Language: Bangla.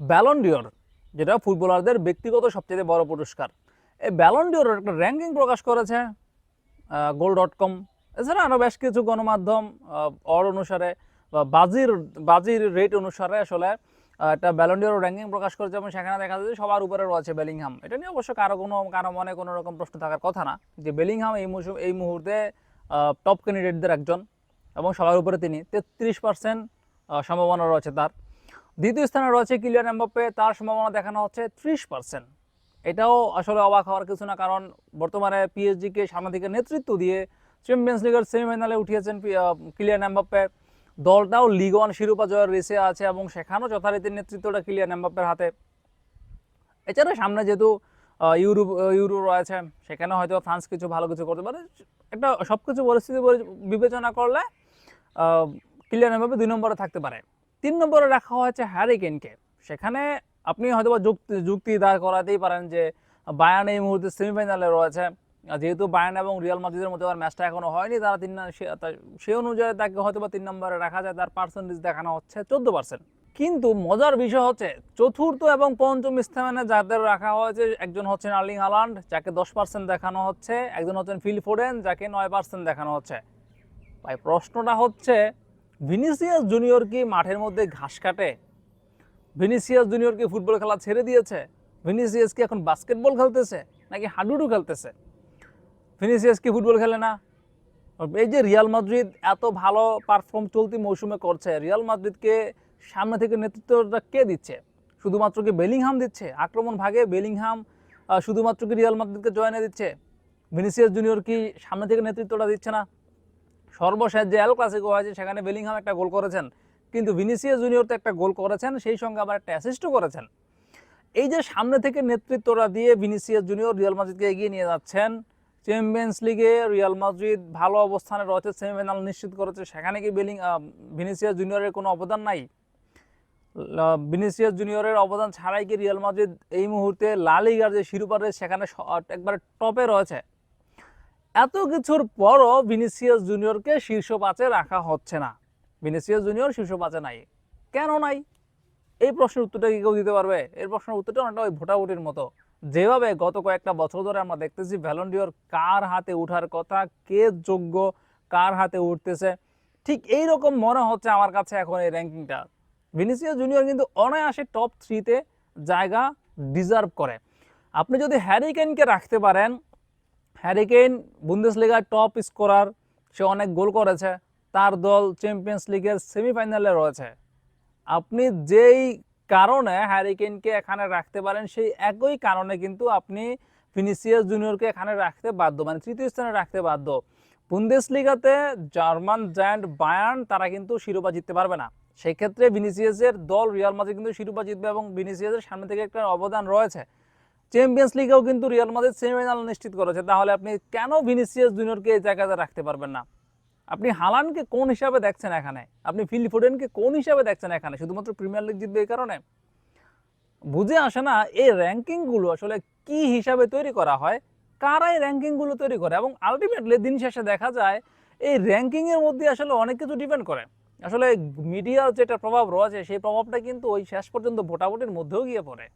ব্যালন্ডিওর যেটা ফুটবলারদের ব্যক্তিগত সবচেয়ে বড় পুরস্কার। এই ব্যালন্ডিওর একটা র্যাঙ্কিং প্রকাশ করেছে গোল ডট কম এছাড়া আরও বেশ কিছু গণমাধ্যম অর অনুসারে বা বাজির বাজির রেট অনুসারে আসলে একটা ব্যালন্ডিওর র্যাঙ্কিং প্রকাশ করেছে এবং সেখানে দেখা যাচ্ছে সবার উপরে রয়েছে বেলিংহাম এটা নিয়ে অবশ্য কারও কোনো, কারও মনে কোনো রকম প্রশ্ন থাকার কথা না যে বেলিংহাম এই মৌসুম এই মুহূর্তে টপ ক্যান্ডিডেটদের একজন এবং সবার উপরে তিনি। তেত্রিশ পার্সেন্ট সম্ভাবনা রয়েছে তার। দ্বিতীয় স্থানে রয়েছে কিলিয়ান এমবাপ্পে তার সম্ভাবনা দেখানো হচ্ছে ত্রিশ পার্সেন্ট এটাও আসলে অবাক হওয়ার কিছু না কারণ বর্তমানে পিএসজিকে সামনে থেকে নেতৃত্ব দিয়ে চ্যাম্পিয়ন্স লিগের সেমিফাইনালে উঠিয়েছেন কিলিয়ান এমবাপ্পে। দলটাও লিগ ওয়ান শিরোপা জয়ের রেসে আছে এবং সেখানেও যথারীতি নেতৃত্বটা কিলিয়ান এমবাপ্পের হাতে। এছাড়া সামনে যেহেতু আহ, ইউরো রয়েছে সেখানে হয়তো ফ্রান্স কিছু ভালো কিছু করতে পারে। একটা সব কিছু পরিস্থিতি বিবেচনা করলে কিলিয়ান এমবাপ্পে দুই নম্বরে থাকতে পারে। তিন নম্বরে রাখা হয়েছে হ্যারি কেনকে সেখানে আপনি হয়তো বা যুক্তি যুক্তি দাঁড় করাতেই পারেন যে বায়ান এই মুহূর্তে সেমিফাইনালে রয়েছে। যেহেতু বায়ান এবং রিয়াল মাদ্রিদের মধ্যে আর ম্যাচটা এখনও হয়নি, তারা তিন সে- অনুযায়ী তাকে হয়তো বা তিন নম্বরে রাখা যায়, তার পার্সেন্টেজ দেখানো হচ্ছে চোদ্দ পার্সেন্ট কিন্তু মজার বিষয় হচ্ছে, চতুর্থ এবং পঞ্চম স্থানে যাদের রাখা হয়েছে, একজন হচ্ছেন আর্লিং হালান্ড, যাকে দশ পার্সেন্ট দেখানো হচ্ছে। একজন হচ্ছেন ফিল ফোরেন যাকে নয় পার্সেন্ট দেখানো হচ্ছে। ভাই প্রশ্নটা হচ্ছে ভিনিসিয়াস জুনিয়র কি মাঠের মধ্যে ঘাস কাটে? ভিনিসিয়াস জুনিয়র কি ফুটবল খেলা ছেড়ে দিয়েছে? ভিনিসিয়াস কি এখন বাস্কেটবল খেলতেছে নাকি হাডুডু খেলতেছে? ভিনিসিয়াস কি ফুটবল খেলে না? এই যে রিয়াল মাদ্রিদ এত ভালো পারফর্ম চলতি মৌসুমে করছে, রিয়াল মাদ্রিদকে সামনে থেকে নেতৃত্বটা কে দিচ্ছে? শুধুমাত্র কি বেলিংহাম দিচ্ছে? আক্রমণ ভাগে বেলিংহাম শুধুমাত্র কি রিয়াল মাদ্রিদকে জয়নে দিচ্ছে? ভিনিসিয়াস জুনিয়র কি সামনে থেকে নেতৃত্বটা দিচ্ছে না? সর্বশেষ যে এল ক্লাসিকো হয়েছে সেখানে বেলিংহাম একটা গোল করেছেন। কিন্তু ভিনিসিয়াস জুনিয়র তো একটা গোল করেছেন সেই সঙ্গে আবার একটা অ্যাসিস্টও করেছেন। এই যে সামনে থেকে নেতৃত্বটা দিয়ে ভিনিসিয়াস জুনিয়র রিয়াল মাদ্রিদকে এগিয়ে নিয়ে যাচ্ছেন চ্যাম্পিয়ন্স লিগে রিয়াল মাদ্রিদ ভালো অবস্থানে রয়েছে সেমিফাইনাল নিশ্চিত করেছে সেখানে কি বেলিং আহ, ভিনিসিয়াস জুনিয়রের কোনো অবদান নাই? ভিনিসিয়াস জুনিয়রের অবদান ছাড়াই কি রিয়াল মাদ্রিদ এই মুহূর্তে লা লিগার যে শিরোপা রয়েছে সেখানে একবারে টপে রয়েছে? এত কিছুর পরও ভিনিসিয়াস জুনিয়রকে শীর্ষ পাঁচে রাখা হচ্ছে না। ভিনিসিয়াস জুনিয়র শীর্ষ পাঁচে নাই। কেন নাই? এই প্রশ্নের উত্তরটা কি কেউ দিতে পারবে? এর প্রশ্নের উত্তরটা অনেকটা ওই ভোটাভুটির মতো। যেভাবে গত কয়েকটা বছর ধরে আমরা দেখতেছি ভ্যালন্ডিওর কার হাতে উঠার কথা, কে যোগ্য, কার হাতে উঠতেছে, ঠিক এই রকম মনে হচ্ছে আমার কাছে এখন এই র্যাঙ্কিংটা। ভিনিসিয়াস জুনিয়র কিন্তু অনায়াসে টপ থ্রিতে জায়গা ডিজার্ভ করে। আপনি যদি হ্যারিকেনকে রাখতে পারেন হ্যারিকেন বুন্দেসলিগার টপ স্কোরার সে অনেক গোল করেছে। তার দল চ্যাম্পিয়ন্স লিগের সেমিফাইনালে রয়েছে। আপনি যেই কারণে হ্যারিকেনকে এখানে রাখতে পারেন, সেই একই কারণে কিন্তু আপনি ফিনিসিয়াস জুনিয়রকে এখানে রাখতে বাধ্য মানে তৃতীয় স্থানে রাখতে বাধ্য। বুন্দেসলিগাতে জার্মান জায়ান্ট বায়ার্ন তারা কিন্তু শিরোপা জিততে পারবে না। সেক্ষেত্রে ভিনিসিয়াসের দল রিয়াল মাদ্রিদ কিন্তু শিরোপা জিতবে এবং ভিনিসিয়াসের সামনে থেকে একটা অবদান রয়েছে। চ্যাম্পিয়ন্স লিগেও কিন্তু রিয়াল মাদ্রিদ সেমিফাইনাল নিশ্চিত করেছে। তাহলে আপনি কেন ভিনিসিয়াস জুনিয়রকে এই জায়গাতে রাখতে পারবেন না? আপনি হালানকে কোন হিসাবে দেখছেন এখানে? আপনি ফিল ফোডেনকে কোন হিসাবে দেখছেন এখানে? শুধুমাত্র প্রিমিয়ার লিগ জিতবে এই কারণে? বুঝে আসে না এই র্যাঙ্কিংগুলো আসলে কি হিসাবে তৈরি করা হয়, কারা এই র্যাঙ্কিংগুলো তৈরি করে, এবং আলটিমেটলি দিন শেষে দেখা যায় এই র্যাঙ্কিংয়ের মধ্যে আসলে অনেক কিছু ডিপেন্ড করে। আসলে মিডিয়ার যেটা প্রভাব রয়েছে, সেই প্রভাবটা কিন্তু ওই শেষ পর্যন্ত ভোটাভুটির মধ্যেও গিয়ে পড়ে।